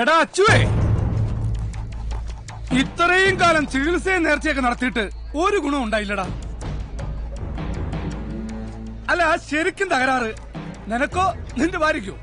എടാ അച്ചുവേ. ഇത്രയും കാലം ചികിത്സയും നേർച്ചയൊക്കെ നടത്തിയിട്ട് ഒരു ഗുണം ഉണ്ടായില്ലടാ. അല്ല ശരിക്കും തകരാറ് നിനക്കോ? നിന്റെ ഭാര്യയ്ക്കോ?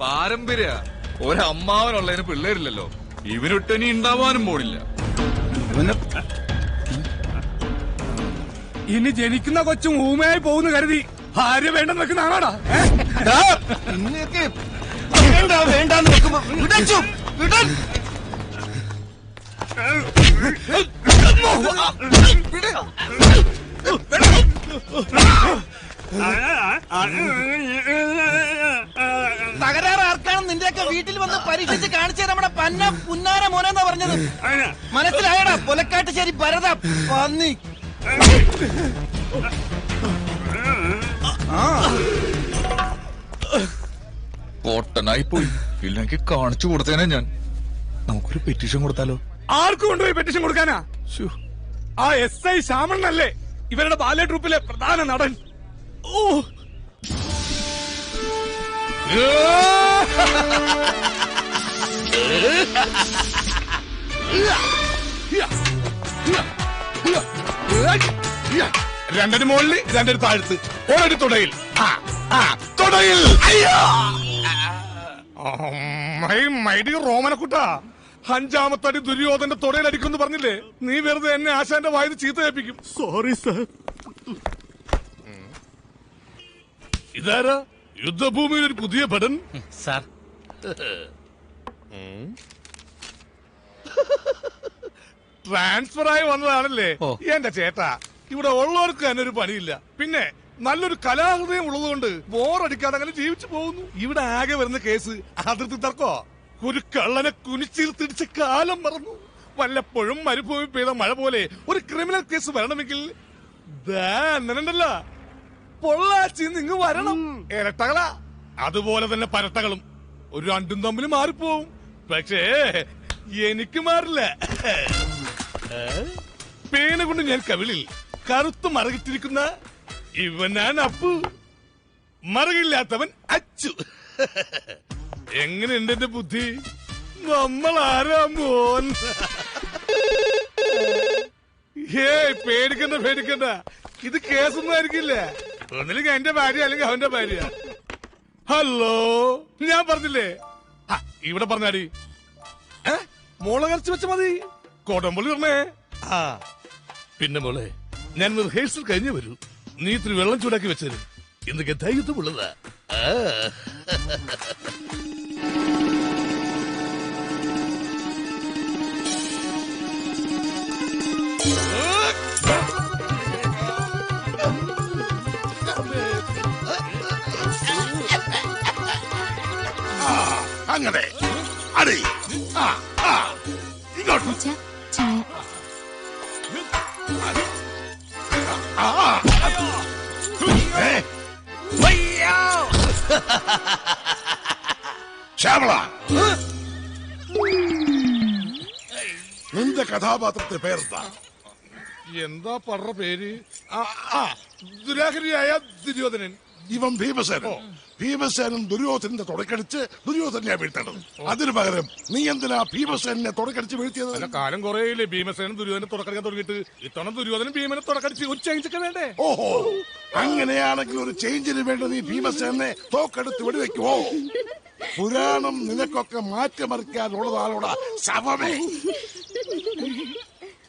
പാരമ്പര്യ. ഒരമ്മാവനുള്ളതിന് പിള്ളേരില്ലല്ലോ. ഇവനൊട്ടനി ഉണ്ടാവാനും പോണില്ല. ഇനി ജനിക്കുന്ന കൊച്ചും ഊമയായി പോകുന്നു കരുതി. ഭാര്യ വേണ്ടെന്ന് വെക്കുന്ന ആളാടാ? വേണ്ട വേണ്ടാന്ന് വെക്കുമ്പോ വിടച്ചു വിടാൻ തകരാറ് ആർക്കാണ് നിന്റെയൊക്കെ വീട്ടിൽ വന്ന് പരീക്ഷിച്ച് കാണിച്ചത് നമ്മുടെ പന്ന പുന്നാര മോനെന്നാ പറഞ്ഞത്. മനസ്സിലായടാ? പൊലക്കാട്ടുശ്ശേരി ഭരത പന്നി. പൊട്ടനായി പോയി. ഇല്ലെങ്കിൽ കാണിച്ചു കൊടുത്തേനെ ഞാൻ. നമുക്കൊരു പെറ്റീഷൻ കൊടുത്താലോ? ആർക്ക് കൊണ്ടുപോയി പെറ്റീഷൻ കൊടുക്കാനാ? ആ എസ് ഐ ശ്യാമണ്ണല്ലേ ഇവരുടെ ബാലെ ട്രൂപ്പിലെ പ്രധാന നടൻ. ഓ. രണ്ടടി മുകളിൽ രണ്ടടി താഴ്ത്ത്. ഒരടി തുടയിൽ. ആ, ആ, തുടയിൽ. അയ്യോ! മൈഡി റോമനക്കുട്ട. അഞ്ചാമത്തടി ദുര്യോധന്റെ തുടയിൽ അടിക്കുന്നു പറഞ്ഞില്ലേ? നീ വെറുതെ എന്നെ ആശാന്റെ വായത് ചീത്ത കേൾപ്പിക്കും സോറി സർ ഇതാരാ? യുദ്ധഭൂമിയിൽ ഒരു പുതിയ ഭടൻ? സാർ. ട്രാൻസ്ഫർ ആയി വന്നതാണല്ലേ? എന്റെ ചേട്ടാ ഇവിടെ ഉള്ളവർക്ക് തന്നെ ഒരു പണിയില്ല. പിന്നെ നല്ലൊരു കലാഹൃദയം ഉള്ളതുകൊണ്ട് ബോറടിക്കാതെ അങ്ങനെ ജീവിച്ചു പോകുന്നു. ഇവിടെ ആകെ വരുന്ന കേസ് അതിർത്തി തർക്കോ? ഒരു കള്ളനെ കുനിച്ചിൽ തിരിച്ച് കാലം മറന്നു. വല്ലപ്പോഴും മരുഭൂമി പെയ്ത മഴ പോലെ ഒരു ക്രിമിനൽ കേസ് വരണമെങ്കിൽ പൊള്ളാച്ചി നിങ്ങ് വരണം. ഇരട്ടകളാ. അതുപോലെ തന്നെ പരട്ടകളും. ഒരു രണ്ടും തമ്മിൽ മാറിപ്പോവും. പക്ഷേ എനിക്ക് മാറില്ല. പേന കൊണ്ട് ഞാൻ കവിളിൽ. കറുത്ത് മറകിട്ടിരിക്കുന്ന ഇവനാണ് അപ്പു. മറകില്ലാത്തവൻ അച്ചു. എങ്ങനെയുണ്ട് എന്റെ ബുദ്ധി? നമ്മൾ ആരാ മോൻ? ഹേ പേടിക്കണ്ട പേടിക്കണ്ട. ഇത് കേസൊന്നും ആയിരിക്കില്ല ഒന്നില്ലെങ്കിൽ എന്റെ ഭാര്യ അല്ലെങ്കിൽ അവന്റെ ഭാര്യ. ഹലോ ഞാൻ പറഞ്ഞില്ലേ? ഇവിടെ പറഞ്ഞാടി? മോളെ കറച്ച് വെച്ച മതി. കോടമ്പള്ളി പറഞ്ഞേ. ആ പിന്നെ മോളെ ഞാൻ റിഹേഴ്സൽ കഴിഞ്ഞു വരൂ. നീ ഇത്തിരി വെള്ളം ചൂടാക്കി വെച്ചേരും. ഇന്ന് ഗതാഗതമുള്ളതാ ആ. അങ്ങനെ. അടി. ആ ആ. ഇങ്ങോട്ട്. ശ്യാമള. നിന്റെ കഥാപാത്രത്തെ പേരെന്താ? എന്താ പറ പേര്? ദുരാഹരിയായ ദുര്യോധനൻ. ഇവൻ ഭീമസേനൻ. ഭീമസേനൻ ദുര്യോധനന്റെ തുടക്കടിച്ച് ദുര്യോധനെ വീഴ്ത്തേണ്ടത്. അതിനു പകരം നീ എന്തിനാ ഭീമസേനെ തുടക്കടിച്ച് വീഴ്ത്തിയത്? കാലം കുറയില്ലേ ഭീമസേനൻ ദുര്യോധനെ തുടക്കടിക്കാൻ തുടങ്ങിയിട്ട്. ഇത്തവണ ദുര്യോധനൻ ഭീമനെ തുടക്കടിച്ച് ഒരു ചേഞ്ച് ഒക്കെ വേണ്ടേ? ഓഹോ. അങ്ങനെയാണെങ്കിൽ ഒരു ചേഞ്ചിന് വേണ്ടി നീ ഭീമസേനെ തോക്കെടുത്ത് വെടിവെക്കുവോ? പുരാണം നിനക്കൊക്കെ മാറ്റിമറിക്കാനുള്ളതാണോടാ ശവമേ.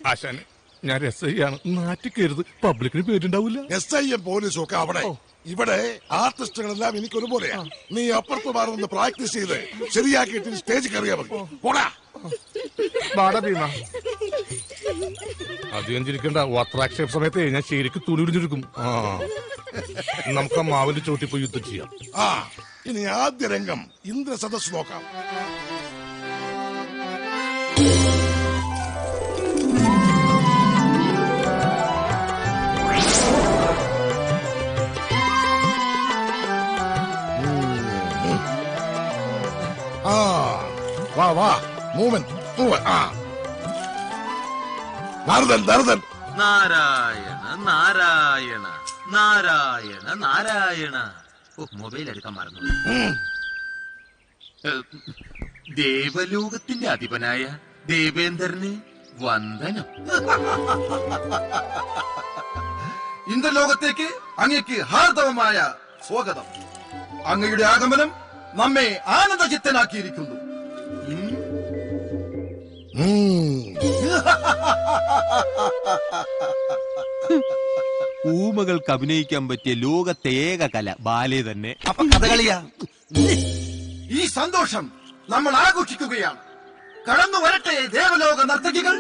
ആശാൻ ഞാൻ എസ് ഐ ആണ് നാറ്റിക്കരുത്. പബ്ലിക്കിന് പേരുണ്ടാവില്ല എസ് ഐ എം പോലീസും ഒക്കെ അവിടെ. ഇവിടെ ആർട്ടിസ്റ്റുകളെല്ലാം എനിക്ക് ഒരുപോലെയാ നീ അപ്പുറത്ത് മാറുന്ന പ്രാക്ടീസ് ചെയ്ത് ശരിയാക്കിയിട്ട് സ്റ്റേജ് കയറിയാ മതി. പോടാ. അധികം ചിരിക്കണ്ട വസ്ത്രാക്ഷേപ സമയത്ത് ഞാൻ ശരിക്കും തുണി ഉരിഞ്ഞെടുക്കും ആ. നമുക്ക് ആ മാവിന്റെ ചോട്ടിപ്പോ പോയി യുദ്ധം ചെയ്യാം. ആ ഇനി ആദ്യ രംഗം ഇന്ദ്ര സദസ് നോക്കാം. വാ വാ. മൂവൻ മൂവൻ ആ. നാരദൻ നാരദൻ. നാരായണ നാരായണ നാരായണ നാരായണ. മൊബൈൽ എടുക്കാൻ മറന്നു. ദേവലോകത്തിന്റെ അധിപനായ ദേവേന്ദ്രന് വന്ദനം. ഇന്ദ്രലോകത്തേക്ക് അങ്ങയ്ക്ക് ഹാർദവമായ സ്വാഗതം. അങ്ങയുടെ ആഗമനം നമ്മെ ആനന്ദചിത്തനാക്കിയിരിക്കുന്നു. ഊമകൾക്ക് അഭിനയിക്കാൻ പറ്റിയ ലോകത്തെ ഏക കല ബാലെ തന്നെ. അപ്പൊ കഥകളിയാ ഈ സന്തോഷം നമ്മൾ ആഘോഷിക്കുകയാണ്. കടന്നു വരട്ടെ ദേവലോക നർത്തകികൾ?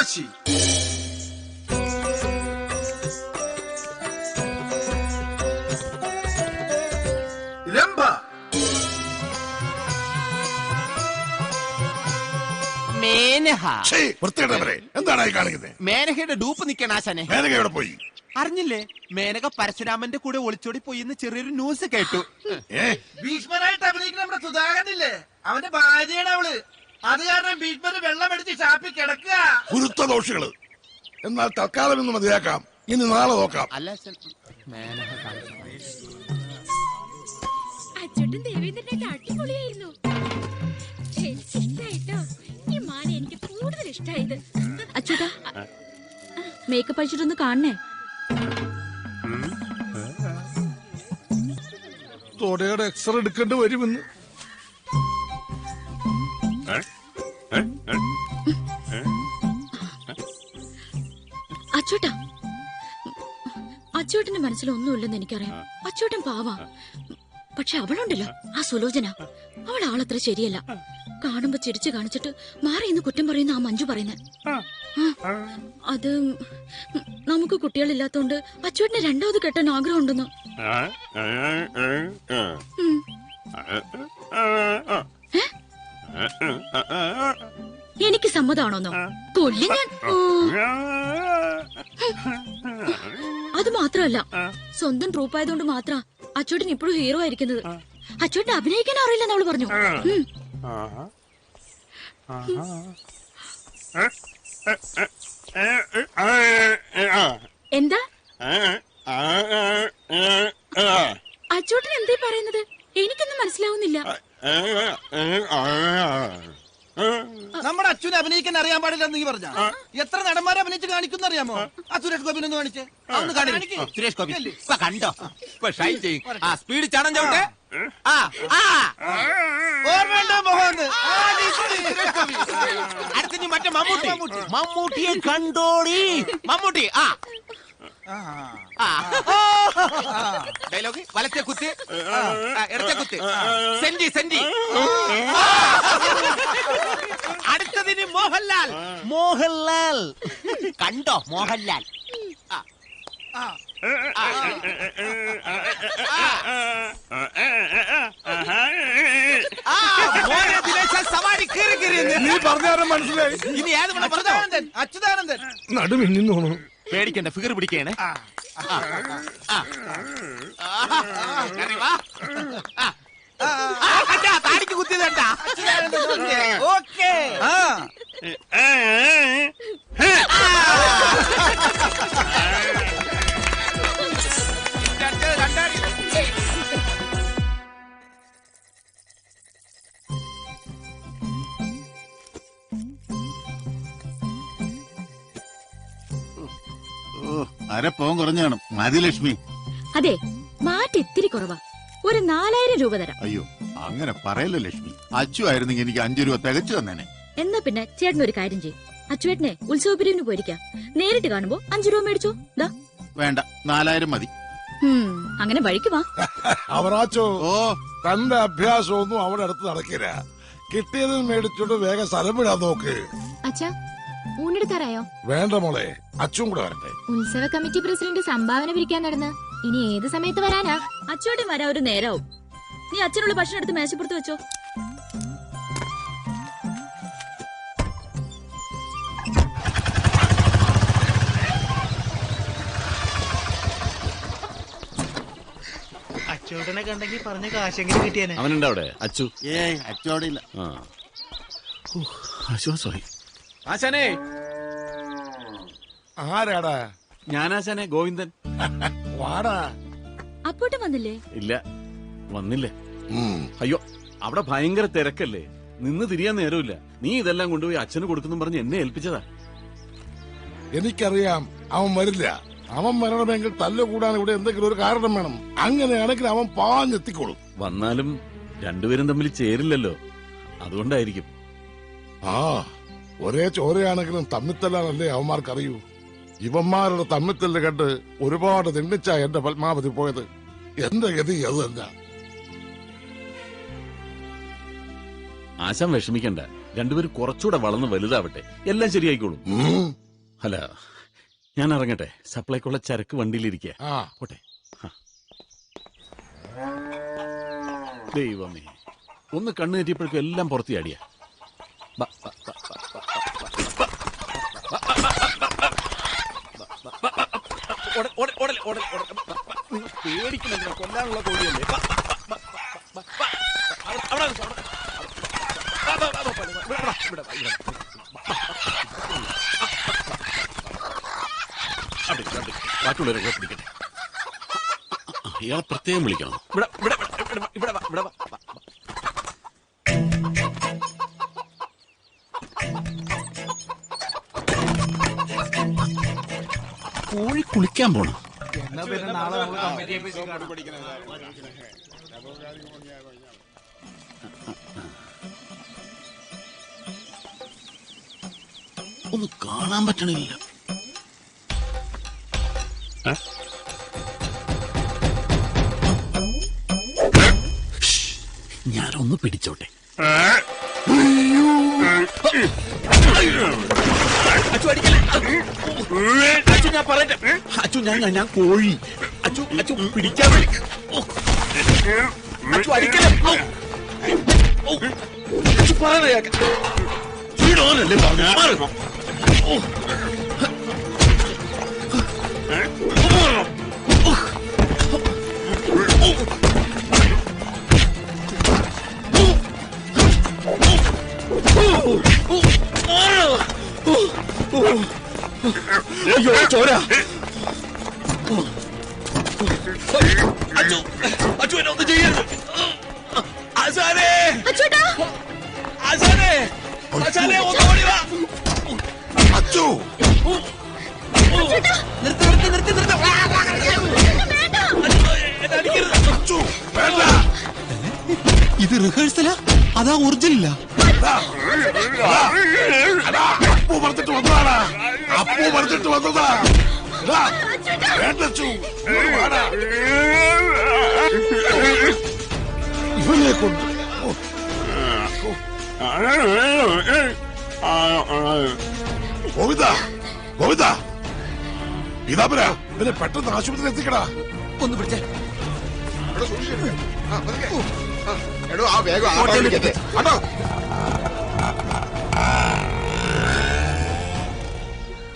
ഉർവശി രംഭ മേനഹ. ഛേ, വൃത്തികെട്ടവരെ എന്താണ് ഈ കാണിക്കുന്നത്? മേനഹയുടെ ഡൂപ്പ് നിക്കണ ആശാനെ. മേനക എവിടെ പോയി? അറിഞ്ഞില്ലേ? മേനക പരശുരാമന്റെ കൂടെ ഒളിച്ചോടി പോയി എന്ന് ചെറിയൊരു ന്യൂസ് കേട്ടു. ഏ? ഭീഷ്മനായിട്ട് അഭിനയിക്കുന്ന നമ്മുടെ സുധാകരനില്ലേ? അവന്റെ ഭാര്യയാണ് അവൾ. അത് കാരണം ഭീഷ്മര് വെള്ളം എടുത്ത് ഷാപ്പിൽ കിടക്കുക. കുരുത്ത ദോഷികൾ എന്നാൽ തൽക്കാലം ഇന്ന് മതിയാക്കാം. ഇനി നാളെ നോക്കാം. അല്ല അച്ചോട്ടും ദേവേന്ദ്രനായിട്ട് അടിപൊളിയായിരുന്നു ഈ എനിക്ക് കൂടുതൽ മേക്കപ്പ് അടിച്ചിട്ടൊന്ന് കാണണേ. തൊടയുടെ എക്സ്റേ എടുക്കേണ്ടി വരുമെന്ന്. അച്ചോട്ടാ അച്ചോട്ടന്റെ മനസ്സിലൊന്നുമില്ലെന്ന് എനിക്കറിയാം അച്ചോട്ടൻ പാവാ പക്ഷെ അവളുണ്ടല്ലോ ആ സുലോചന അവൾ ആളത്ര ശരിയല്ല കാണുമ്പോ ചിരിച്ചു കാണിച്ചിട്ട് മാറി ഇന്ന് കുറ്റം പറയുന്ന ആ മഞ്ജു പറയുന്നത് അത് നമുക്ക് കുട്ടികളില്ലാത്തോണ്ട് അച്ചോട്ടിന് രണ്ടാമത് കെട്ടാൻ ആഗ്രഹം ഉണ്ടെന്ന് ഏ? എനിക്ക് സമ്മതാണോന്നോ കൊല്ലി ഞാൻ അത് മാത്രമല്ല സ്വന്തം ട്രൂപ്പ് ആയതുകൊണ്ട് മാത്ര അച്ചോട്ടൻ ഇപ്പോഴും ഹീറോ ആയിരിക്കുന്നത് അച്ചോട്ടൻ അഭിനയിക്കാൻ അറിയില്ലെന്ന് അവൾ പറഞ്ഞു. എന്താ അച്ചോട്ടൻ എന്തേ പറയുന്നത് എനിക്കൊന്നും മനസ്സിലാവുന്നില്ല നമ്മുടെ അച്ഛനെ അഭിനയിക്കാൻ അറിയാൻ പാടില്ലെന്ന് നീ പറഞ്ഞ? എത്ര നടന്മാരെ അഭിനയിച്ച് കാണിക്കുന്ന അറിയാമോ? ആ. സുരേഷ് ഗോപിനെ ഒന്ന് കാണിച്ച്. കാണിക്ക്. സുരേഷ് ഗോപി. ഇപ്പൊ കണ്ടോ? ഇപ്പൊ ഷൈൻ ചെയ്യും. ആ സ്പീഡ് ചാണം ചവിട്ടെ. ആ. ആ ഓർമ്മയുണ്ടോ മോഹൻ. അടുത്ത മറ്റേ മമ്മൂട്ടി. മമ്മൂട്ടിയെ കണ്ടോടി. മമ്മൂട്ടി ആ. ഡയലോഗ്? വലത്തെ കുത്ത്. ഇടത്തെ കുത്ത്. Senti senti. അടുത്തതിന് മോഹൻലാൽ. മോഹൻലാൽ. കണ്ടോ? മോഹൻലാൽ. ആ. ആ. ആ, മോനെ ദിനേശ സവാരി കീറി കീറി നീ പറഞ്ഞാലും മനസ്സിലായി. ഇനി ഏത് അച്യുതാനന്ദൻ അച്യുതാനന്ദൻ. നടുമിന്നു തോന്നുന്നു പേടിക്കണ്ട ഫിഗർ പിടിക്കണേ താടിക്ക് കുത്തിയത് കണ്ടാ ഓക്കെ ആ അരപ്പോം കുറഞ്ഞു കാണും. മതി ലക്ഷ്മി. അതെ മാറ്റ് ഇത്തിരി കുറവാ. ഒരു നാലായിരം രൂപ തരാം. അയ്യോ അങ്ങനെ പറയല്ലോ ലക്ഷ്മി. അച്ചു ആയിരുന്നെങ്കിൽ എനിക്ക് അഞ്ചു രൂപ തികച്ചു തന്നേനെ. എന്നാ പിന്നെ ചേട്ടൻ ഒരു കാര്യം ചെയ്യും. അച്ചുവേട്ടനെ ഉത്സവപിരിവിന് പോയിരിക്കാം. നേരിട്ട് കാണുമ്പോ അഞ്ചു രൂപ മേടിച്ചോ. ദാ. വേണ്ട നാലായിരം മതി. ഉം, അങ്ങനെ വഴിക്ക് വാ. അവറാച്ചോ ഓ. തന്റെ അഭ്യാസമൊന്നും അവിടെ അടുത്ത് നടക്കില്ല. കിട്ടിയത് മേടിച്ചോണ്ട് വേഗം സ്ഥലം വിടാൻ നോക്ക്. അച്ഛാ ഊണെടുക്കാറായോ വേണ്ട മോളെ അച്ഛൻ കൂടെ വരട്ടെ. ഉത്സവ കമ്മിറ്റി പ്രസിഡന്റ് സംഭാവന പിരിക്കാൻ നടന്ന്. ഇനി ഏത് സമയത്ത് വരാനാ? അച്ചോട്ടി വരാ ഒരു നേരവും. നീ അച്ഛനുള്ള ഭക്ഷണം എടുത്ത് മേശപ്പുറത്ത് വെച്ചോ. അച്ചൂട്ടനെ കണ്ടെങ്കിൽ പറഞ്ഞ കാശെങ്കിലും കിട്ടിയേനെ. അവനുണ്ട് അവിടെ? അച്ചു? ഏയ് ആ. ആശ്വാസമായി ആശാനേ. ആരാടാ? ഞാനാശാനെ ഗോവിന്ദൻ. വാടാ. അപ്പോട്ടും വന്നില്ലേ? ഇല്ല വന്നില്ലേ. അയ്യോ അവിടെ ഭയങ്കര തിരക്കല്ലേ? നിന്ന് തിരിയാൻ നേരമില്ല. നീ ഇതെല്ലാം കൊണ്ടുപോയി അച്ഛന് കൊടുക്കുന്നു പറഞ്ഞ് എന്നെ ഏൽപ്പിച്ചതാ. എനിക്കറിയാം അവൻ വരില്ല. അവൻ വരണമെങ്കിൽ തല്ലുകൂടാൻ ഇവിടെ എന്തെങ്കിലും ഒരു കാരണം വേണം. അങ്ങനെയാണെങ്കിൽ അവൻ പാഞ്ഞെത്തിക്കോളും. വന്നാലും രണ്ടുപേരും തമ്മിൽ ചേരില്ലല്ലോ. അതുകൊണ്ടായിരിക്കും. ആ ഒരേ ചോരയാണെങ്കിലും തമ്മിത്തല്ലാണല്ലേ അവന്മാർക്കറിയൂ. ഇവന്മാരുടെ തമ്മിത്തല്ല് കണ്ട് ഒരുപാട് തിണ്ണിച്ച എന്റെ പത്മാവതി പോയത്. എന്റെ ഗതി അത് തന്നെ ആശാൻ വിഷമിക്കണ്ട. രണ്ടുപേരും കുറച്ചുകൂടെ വളർന്ന് വലുതാവട്ടെ. എല്ലാം ശരിയായിക്കോളും. അല്ല ഞാൻ ഇറങ്ങട്ടെ. സപ്ലൈക്കുള്ള ചരക്ക് വണ്ടിയിലിരിക്കുക പോട്ടെ. ദൈവമേ. ഒന്ന് കണ്ണു കെറ്റിയപ്പോഴേക്കും എല്ലാം പുറത്തു ചാടിയ പേടിക്കുന്നില്ല കൊല്ലാനുള്ള കോഴിയല്ലേ ബ, ബ, ബ, ബ, ബ, ബ. അവിടെ- അവിടെ നിൽക്ക്, അവിടെ- ബ, ബ, ബ, ബ, ബ, ഇവിടെ, ഇവിടെ, ഇവിടെ, ഇവിടെ. അവിടെ ഇരിക്ക്, കൊല്ലാനുള്ള കോഴിയല്ലേ ബാക്കിയുള്ളവരൊക്കെ പിടിക്കട്ടെ ഇയാളെ പ്രത്യേകം വിളിക്കണം ഇവിടെ ഇവിടെ ഇവിടെ, ഇവിടെ. കോഴി കുളിക്കാൻ പോണം എന്നാ പിന്നെ നാളെ നമ്മൾ കാണാം. ഒന്ന് കാണാൻ പറ്റണില്ല. ഞാനൊന്ന് പിടിച്ചോട്ടെ. അടിക്കല്ലേ അച്ചു ഞാൻ പറയട്ടെ അച്ചു ഞാൻ ഞാൻ- ഞാൻ കോഴി അച്ചു അച്ചു പിടിക്കാൻ. അച്ചു. ഔ. അച്ചു പറയുന്നത് പറഞ്ഞു മാറ്. അയ്യോ ചോര. അച്ചു അച്ചു എന്നെ ഒന്നും ചെയ്യരുത്. ആശാനേ. ആശാനേ. ആശാനേ ഒന്ന് ഓടി വാ. അച്ചു. നിർത്തി നിർത്തി നിർത്തി നിർത്തി. വേണ്ട. ഇത് റിഹേഴ്സലാ? അതാ അപ്പു പറഞ്ഞിട്ട് വന്നതാടാ അപ്പു പറഞ്ഞിട്ട് വന്നതാ. ഇവനെ കൊണ്ട്. ഗോവിന്ദ ഗോവിന്ദ ഇതാപര ഇവനെ പെട്ടെന്ന് ആശുപത്രിയിൽ എത്തിക്കടാ. ഒന്ന് പിടിച്ചേ. എടോ ആ വേഗം ആ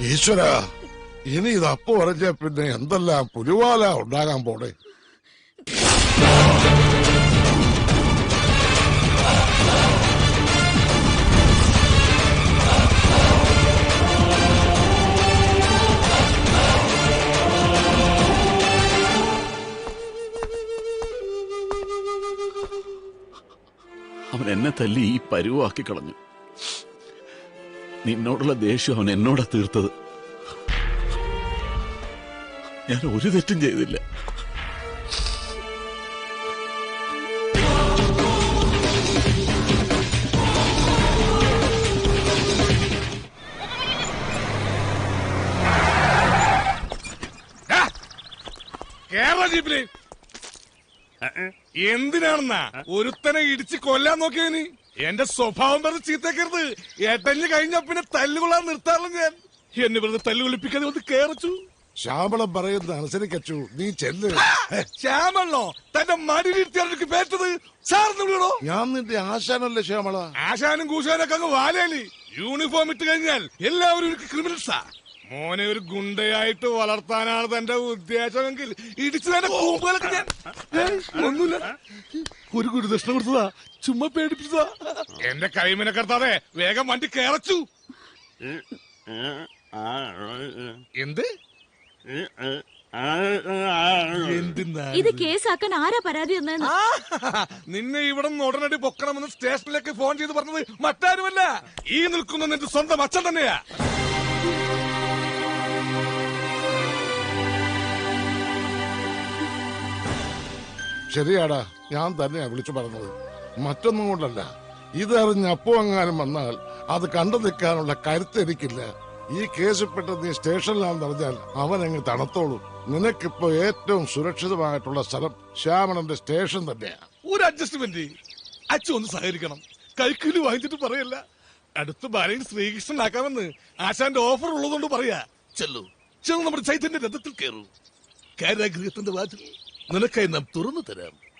ഈശ്വര ഇനി ഇത് അപ്പു പറഞ്ഞ പിന്നെ എന്തെല്ലാം പുലിവാല ഉണ്ടാകാൻ പോണേ? അവൻ എന്നെ തല്ലി ഈ പരുവാക്കി കളഞ്ഞു. നിന്നോടുള്ള ദേഷ്യം അവൻ എന്നോടാ തീർത്തത്. ഞാൻ ഒരു തെറ്റും ചെയ്തില്ല. കേരള ജീപ്പിൽ. എന്തിനാണെന്നാ? ഒരുത്തനെ ഇടിച്ച് കൊല്ലാൻ നോക്കിയതിന് എന്റെ സ്വഭാവം പറഞ്ഞ് ചീത്തക്കരുത് ഏട്ടഞ്ഞ് കഴിഞ്ഞ പിന്നെ തല്ലുകൊള്ളാൻ നിർത്താറില്ല ഞാൻ. എന്നെ വെറുതെ തല്ലുകൊളിപ്പിക്കാതെ ഒന്ന് കേറച്ചു. ശ്യാമളം പറയുന്ന അനുസരിക്കച്ചു നീ ചെല്ല്. ശ്യാമളോ തന്റെ മടിയിലിരുത്തിയാണ് പേറ്റത്? സാറിന് വിടണോ ഞാൻ നിന്റെ ആശാനല്ലേ ശ്യാമള? ആശാനും കൂശാനൊക്കെ അങ്ങ് വാലേലി. യൂണിഫോം ഇട്ട് കഴിഞ്ഞാൽ എല്ലാവരും എനിക്ക് ക്രിമിനൽസാ മോനെ ഒരു ഗുണ്ടയായിട്ട് വളർത്താനാണ് തന്റെ ഉദ്ദേശമെങ്കിൽ ഇടിച്ചു തന്നെ കൂമ്പുകളൊക്കെ ഞാൻ ഒന്നുമില്ല. ഒരു ഗുരുദക്ഷിണ കൊടുത്തതാ. ചുമ്മാ പേടിപ്പിച്ചതാ. എന്റെ കൈമിനെ കടത്താതെ വേഗം വണ്ടി കേറച്ചു. എന്ത്? ഇത് കേസാക്കാൻ ആരാ പരാതി തന്നെന്ന് നിന്നെ ഇവിടെ ഉടനടി പൊക്കണമെന്ന് സ്റ്റേഷനിലേക്ക് ഫോൺ ചെയ്ത് പറഞ്ഞത് മറ്റാരുമല്ല. ഈ നിൽക്കുന്ന നിന്റെ സ്വന്തം അച്ഛൻ തന്നെയാ. ശരിയാടാ ഞാൻ തന്നെയാ വിളിച്ചു പറഞ്ഞത്. മറ്റൊന്നും കൊണ്ടല്ല. ഇതറിഞ്ഞ് അപ്പോ അങ്ങാനും വന്നാൽ അത് കണ്ടു നിൽക്കാനുള്ള കരുത്ത് എനിക്കില്ല. ഈ കേസിൽപ്പെട്ട നീ സ്റ്റേഷനിലാണെന്ന് അറിഞ്ഞാൽ അവൻ അങ്ങ് തണുത്തോളൂ. നിനക്കിപ്പോ ഏറ്റവും സുരക്ഷിതമായിട്ടുള്ള സ്ഥലം ശ്യാമണന്റെ സ്റ്റേഷൻ തന്നെയാ. ഒരു അഡ്ജസ്റ്റ്മെന്റ് അച്ഛൻ ഒന്ന് സഹകരിക്കണം. കൈക്കൂലി വാങ്ങിച്ചിട്ട് പറയല്ല. അടുത്ത ശ്രീകൃഷ്ണൻ ശ്രീകൃഷ്ണനാക്കാമെന്ന് ആശാന്റെ ഓഫർ ഉള്ളതുകൊണ്ട് പറയാ. ചെല്ലു. ചെന്ന് നമ്മുടെ ചൈതന്യ രഥത്തിൽ കയറൂ. കാരാഗൃഹത്തിന്റെ വാതിൽ. നിനക്കായി നാം തുറന്നു തരാം.